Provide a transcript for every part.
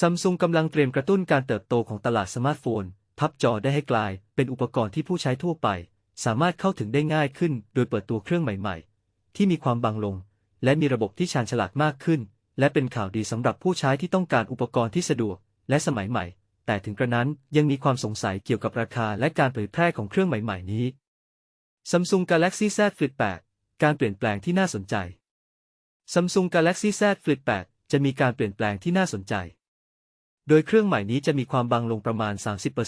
ซัมซุงกำลังเตรียมกระตุ้นการเติบโตของตลาดสมาร์ทโฟน พับจอได้ให้กลายเป็นอุปกรณ์ที่ผู้ใช้ทั่วไป สามารถเข้าถึงได้ง่ายขึ้น โดยเปิดตัวเครื่องใหม่ ๆ ที่มีความบางลง และมีระบบที่ชาญฉลาดมากขึ้น และเป็นข่าวดีสำหรับผู้ใช้ที่ต้องการอุปกรณ์ที่สะดวก และสมัยใหม่ แต่ถึงกระนั้นยังมีความสงสัยเกี่ยวกับราคาและการเผยแพร่ของเครื่องใหม่ ๆ นี้ Samsung Galaxy Z Flip 8 การเปลี่ยนแปลงที่น่าสนใจ Samsung Galaxy Z Flip 8 จะมีการเปลี่ยนแปลงที่น่าสนใจ โดยเครื่องใหม่นี้จะมีความบางลงประมาณ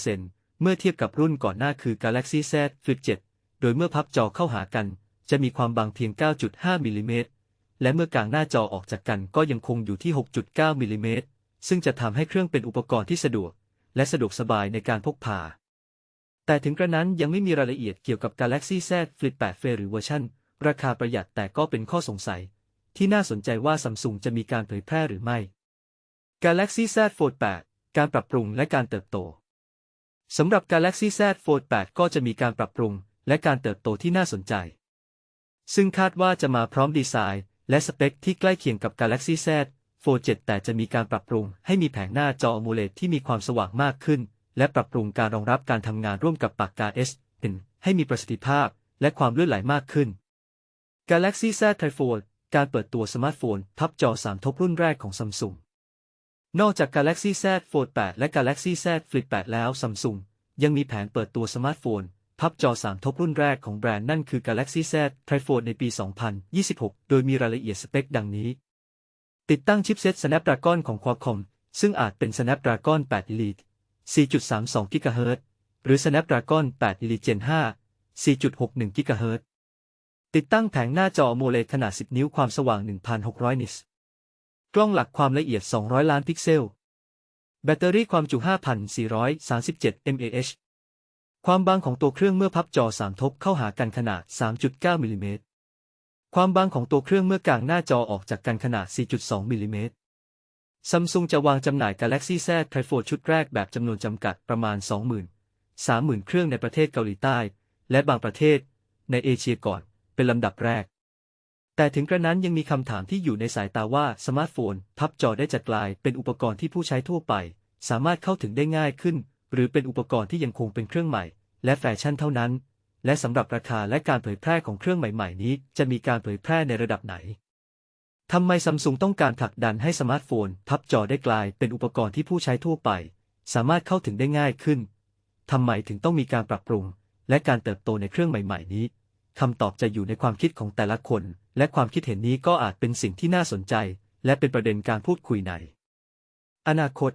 30%เมื่อเทียบกับรุ่นก่อนหน้าคือ Galaxy Z Flip 7 โดยเมื่อพับจอเข้าหากัน จะมีความบางเพียง 9.5มิลลิเมตร และเมื่อกางหน้าจอออกจากกันก็ยังคงอยู่ที่ 6.9มิลลิเมตร ซึ่งจะทำให้เครื่องเป็นอุปกรณ์ที่สะดวก และสะดวกสบายในการพกพา แต่ถึงกระนั้นยังไม่มีรายละเอียดเกี่ยวกับ Galaxy Z Flip 8 Fe หรือเวอร์ชันราคาประหยัดแต่ก็เป็นข้อสงสัย ที่น่าสนใจว่าซัมซุงจะมีการเผยแพร่หรือไม่ Galaxy Z Fold 8 การปรับปรุงและการเติบโต สำหรับ Galaxy Z Fold 8 ก็จะมีการปรับปรุงและการเติบโตที่น่าสนใจ ซึ่งคาดว่าจะมาพร้อมดีไซน์ และสเปคที่ใกล้เคียงกับ Galaxy Z Fold 7 แต่จะมีการปรับปรุงให้มีแผงหน้าจอ AMOLED ที่มีความสว่างมากขึ้น และปรับปรุงการรองรับการทำงานร่วมกับปากกา S Pen ให้มีประสิทธิภาพและความลื่นไหลมากขึ้น Galaxy Z Fold การเปิดตัวสมาร์ทโฟนพับจอ 3 ทบรุ่นแรกของซัมซุง นอกจาก Galaxy Z Fold 8 และ Galaxy Z Flip 8 แล้วซัมซุงยังมีแผนเปิดตัวสมาร์ทโฟน พับจอ 3 ทบรุ่นแรกของแบรนด์นั่นคือ Galaxy Z Tri Fold ในปี 2026 โดยมีรายละเอียดสเปคดังนี้ ติดตั้งชิปเซ็ต Snapdragon ของ Qualcomm ซึ่งอาจเป็น Snapdragon 8 Elite 4.32 GHz หรือ Snapdragon 8 Elite Gen 5 4.61 GHz ติดตั้งแผงหน้าจอ AMOLED ขนาด 10 นิ้วความสว่าง 1,600 นิตส์ กล้องหลักความละเอียด 200 ล้านพิกเซล แบตเตอรี่ความจุ 5,437 mAh ความบางของตัวเครื่องเมื่อพับจอ 3 ทบเข้าหากันขนาด 3.9 มิลลิเมตร ความบางของตัวเครื่องเมื่อกางหน้าจอออกจากกันขนาด 4.2 มิลลิเมตรซัมซุงจะวางจำหน่าย Galaxy Z Tri Fold ชุดแรกแบบจำนวนจำกัดประมาณ 20,000 30,000 เครื่องในประเทศเกาหลีใต้ และบางประเทศในเอเชียก่อนเป็นลำดับแรก แต่ถึงกระนั้นยังมีคำถามที่อยู่ในสายตาว่าสมาร์ทโฟนพับจอได้จะกลายเป็นอุปกรณ์ที่ผู้ใช้ทั่วไป สามารถเข้าถึงได้ง่ายขึ้น หรือเป็นอุปกรณ์ที่ยังคงเป็นเครื่องใหม่ และแฟชั่นเท่านั้น และสำหรับราคาและการเผยแพร่ของเครื่องใหม่ ๆ นี้ จะมีการเผยแพร่ในระดับไหนทำไมซัมซุงต้องการผลักดันให้สมาร์ทโฟนพับจอได้กลายเป็นอุปกรณ์ที่ผู้ใช้ทั่วไป สามารถเข้าถึงได้ง่ายขึ้นทำไมถึงต้องมีการปรับปรุง และการเติบโตในเครื่องใหม่ ๆ นี้ คำตอบจะอยู่ในความคิดของแต่ละคน และความคิดเห็นนี้ก็อาจเป็นสิ่งที่น่าสนใจ และเป็นประเด็นการพูดคุยในอนาคต